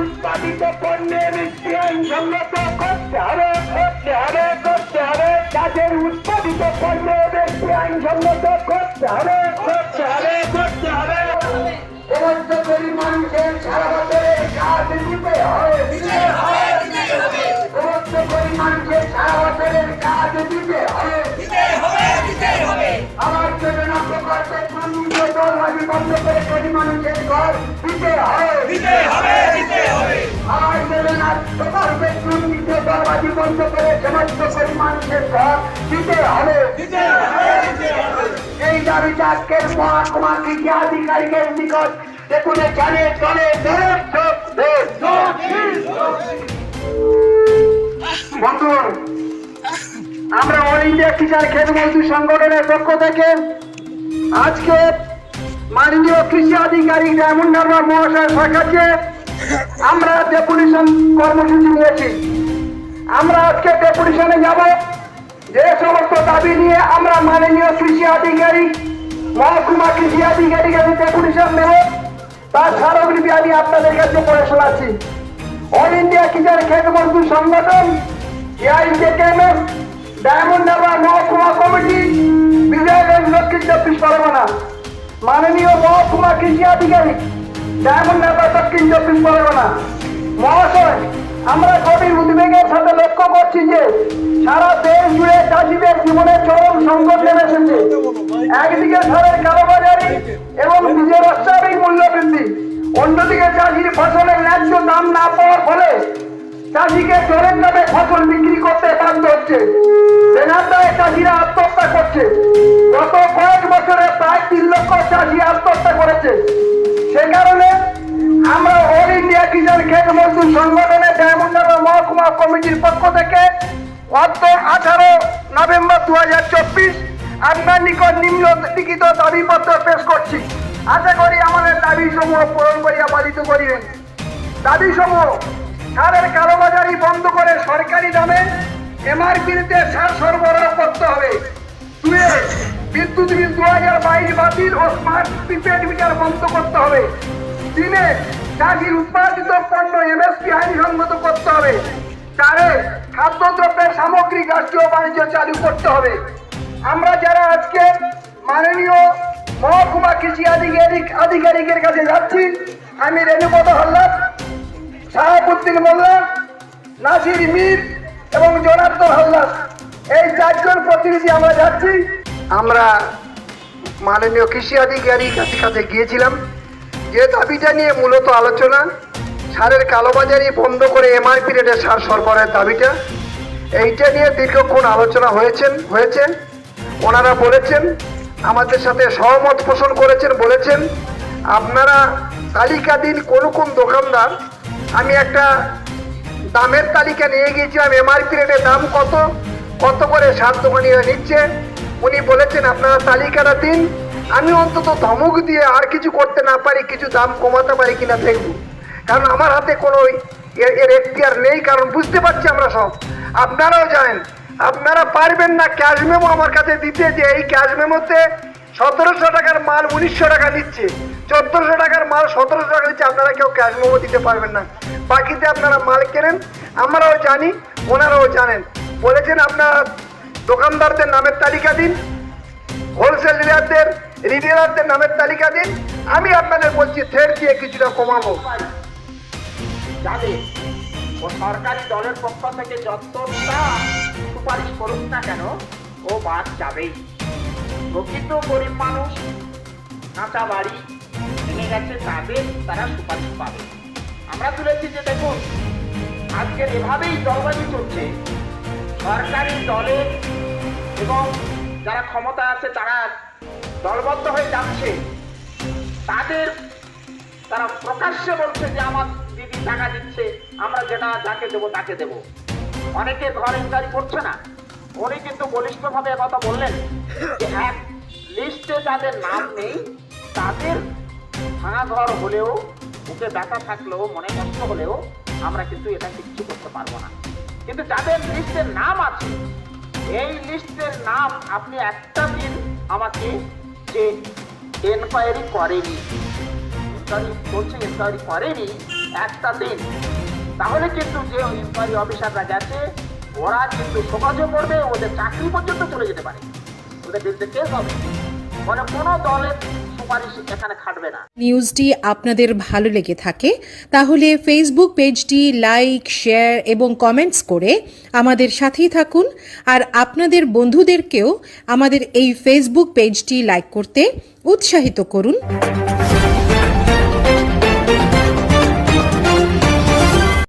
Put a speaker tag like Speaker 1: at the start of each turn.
Speaker 1: উৎপাদিত পণ্যের আইন সংগত করতে হবে করতে হবে করতে হবে তাদের উৎপাদিত পণ্যের আইন সংগত করতে হবে করতে হবে। গরিব সারা বছরের কাজ দিতে হবে দিতে হবে দিতে হবে আমার যোজনা প্রকল্পের মানুষের দলবাজি বন্ধ করে গরিব মানুষের ঘর দিতে হবে আমার যোজনা প্রকল্পের দুর্নীতি দলবাজি বন্ধ করে সমস্ত গরিব মানুষের ঘর দিতে হবে এই দাবিটা আজকের মহাকুমা কৃষি আধিকারিকের নিকট দেখুন জানে চলে বন্ধুগণ, আমরা অল ইন্ডিয়া কিষাণ খেত মজদুর সংগঠনের পক্ষ থেকে আজকে মাননীয় কৃষি আধিকারিক ডায়মন্ড হারবার মহাশয়ের সাক্ষাৎকে আমরা ডেপুটেশন কর্মসূচি নিয়েছি। আমরা আজকে ডেপুটেশনে যাব। যে সমস্ত দাবি নিয়ে আমরা মাননীয় কৃষি আধিকারিক, মহকুমা কৃষি আধিকারিকের ডেপুটেশন নেব তার স্মারকলিপি আমি আপনাদের কাছে পড়ে শোনাচ্ছি। India Kisan Khet Mazdoor Sangathan AIKMS diamond harbour মহকুমা কমিটি বিজয়গঞ্জ দক্ষিণ চব্বিশ পরগনা মাননীয় মহকুমা কৃষি আধিকারিক ডায়মন্ড হারবার দক্ষিণ চব্বিশ পরগনা মহাশয় আমরা গভীর উদ্বেগের সাথে লক্ষ্য করছি যে সারা দেশ জুড়ে চাষিদের জীবনে চরম সংকট নেমে এসেছে। একদিকে সারের কালোবাজারি এবং বীজের বৃদ্ধি অন্যদিকে চাষির ফসলের ন্যায্য দাম না পাওয়ার ফলে চাষিকে চোরের দামে ফসল বিক্রি করতে বাধ্য হচ্ছে। চাষিরা আত্মহত্যা করছে। গত কয়েক বছরে প্রায় তিন লক্ষ চাষি আত্মহত্যা করেছে। সে কারণে আমরা অল ইন্ডিয়া কিষাণ খেত মজদুর সংগঠনের ডায়মন্ডার মহকুমা কমিটির পক্ষ থেকে অর্থ আঠারো নভেম্বর দু হাজার চব্বিশ আপনার নিকট নিম্নলিখিত দাবিপত্র পেশ করছি। আশা করি আমাদের দাবি সমূহ পূরণ করিয়া পালিত করিবেন। দাবি সমূহ সারের কালোবাজারি বন্ধ করে সরকারি দামে এমআরপিতে সার সরবরাহ করতে হবে। দুয়ে বিদ্যুৎ বিল দু হাজার বাইশ বাতিল ও স্মার্ট প্রিপেড মিটার বন্ধ করতে হবে। তিনে চাষির উৎপাদিত পণ্য এমএসপি আইনসঙ্গত করতে হবে। চারে খাদ্যদ্রব্যের সামগ্রিক রাষ্ট্রীয় বাণিজ্য চালু করতে হবে। আমরা যারা আজকে মাননীয় মহকুমা কৃষি আধিকারিক, আধিকারিকের কাছে যাচ্ছি। আমি রেণুপদ হল্লাদ শাহাবুদ্দিন মোল্লা, নাসির মীর এবং জনার্দন হাল্লাস এই চারজন প্রতিনিধি আমরা যাচ্ছি। আমরা মাননীয় কৃষি আধিকারিক কাছে গিয়েছিলাম। যে দাবিটা নিয়ে মূলত আলোচনা, সারের কালোবাজারি বন্ধ করে এমআরপি রেটে সার সরবরাহের দাবিটা, এইটা নিয়ে দীর্ঘক্ষণ আলোচনা হয়েছেন, হয়েছে। ওনারা বলেছেন আমাদের সাথে সহমত পোষণ করেছেন, বলেছেন, আপনারা তালিকা দিন কোন কোন দোকানদার। আমি একটা দামের তালিকা নিয়ে গিয়েছিলাম এমআরপি রেটের দাম কত কত করে সার দোকানিরা নিচ্ছে। উনি বলেছেন, আপনারা তালিকাটা দিন, আমি অন্তত ধমক দিয়ে আর কিছু করতে না পারি, কিছু দাম কমাতে পারি কিনা দেখব। কারণ আমার হাতে কোনো এর এর এখতিয়ার নেই, কারণ বুঝতে পারছি আমরা সব। আপনারাও জানেন আপনারা পারবেন না ক্যাশ মেমো আমার কাছে দিতে যে এই ক্যাশ মেমোতে সতেরোশো টাকার মাল উনিশশো টাকা দিচ্ছে চোদ্দোশো টাকার মাল সতেরোশো টাকা দিচ্ছে, আপনারা কেউ ক্যাশ মেমো দিতে পারবেন না। বাকিতে আপনারা মাল কেনেন, আমরাও জানি, ওনারাও জানেন। বলেছেন আপনারা দোকানদারদের নামের তালিকা দিন হোলসেল ডিলারদের রিটেলারদের নামের তালিকা দিন, আমি আপনাদের বলছি থ্রেড দিয়ে কিছুটা কমাবো।
Speaker 2: ও সরকারি দলের পক্ষ থেকে যতটা সুপারিশ করুক না কেন, ও বাদ যাবেই। প্রকৃত গরিব মানুষ, কাঁচা বাড়ি ভেঙে গেছে তাদের তারা সুপারিশ পাবে। আমরা তুলেছি যে দেখুন আজকের এভাবেই দলবাজি চলছে। সরকারি দলের এবং যারা ক্ষমতা আছে, তারা দলবদ্ধ হয়ে যাচ্ছে। তাদের তারা প্রকাশ্যে বলছে যে, আমার দিদি টাকা দিচ্ছে, আমরা যেটা যাকে দেবো তাকে দেবো। অনেকে ঘর ইনকারি করছে না। উনি কিন্তু বলিষ্ঠভাবে কথা বললেন যে এক লিস্টে যাদের নাম নেই, তাদের ভাঙা ঘর হলেও, বুকে ব্যথা থাকলেও, মনে কষ্ট হলেও আমরা কিন্তু এটা কিচ্ছু করতে পারব না। কিন্তু যাদের লিস্টের নাম আছে, এই লিস্টের নাম আপনি একটা দিন আমাকে যে এনকোয়ারি করেনি ইনকোয়ারি বলছে ইনকোয়ারি করেনি, একটা দিন তাহলে কিন্তু যে ইনকোয়ারি অফিসাররা গেছে, ওরা কিন্তু সমাজে পড়বে, ওদের চাকরি পর্যন্ত চলে যেতে পারে। ওদের বিরুদ্ধে কেস হবে। মানে কোনো দলের
Speaker 3: নিউজটি আপনাদের ভালো লেগে থাকে, তাহলে ফেসবুক পেজটি লাইক শেয়ার এবং কমেন্টস করে আমাদের সাথেই থাকুন। আর আপনাদের বন্ধুদেরকেও আমাদের এই ফেসবুক পেজটি লাইক করতে উৎসাহিত করুন।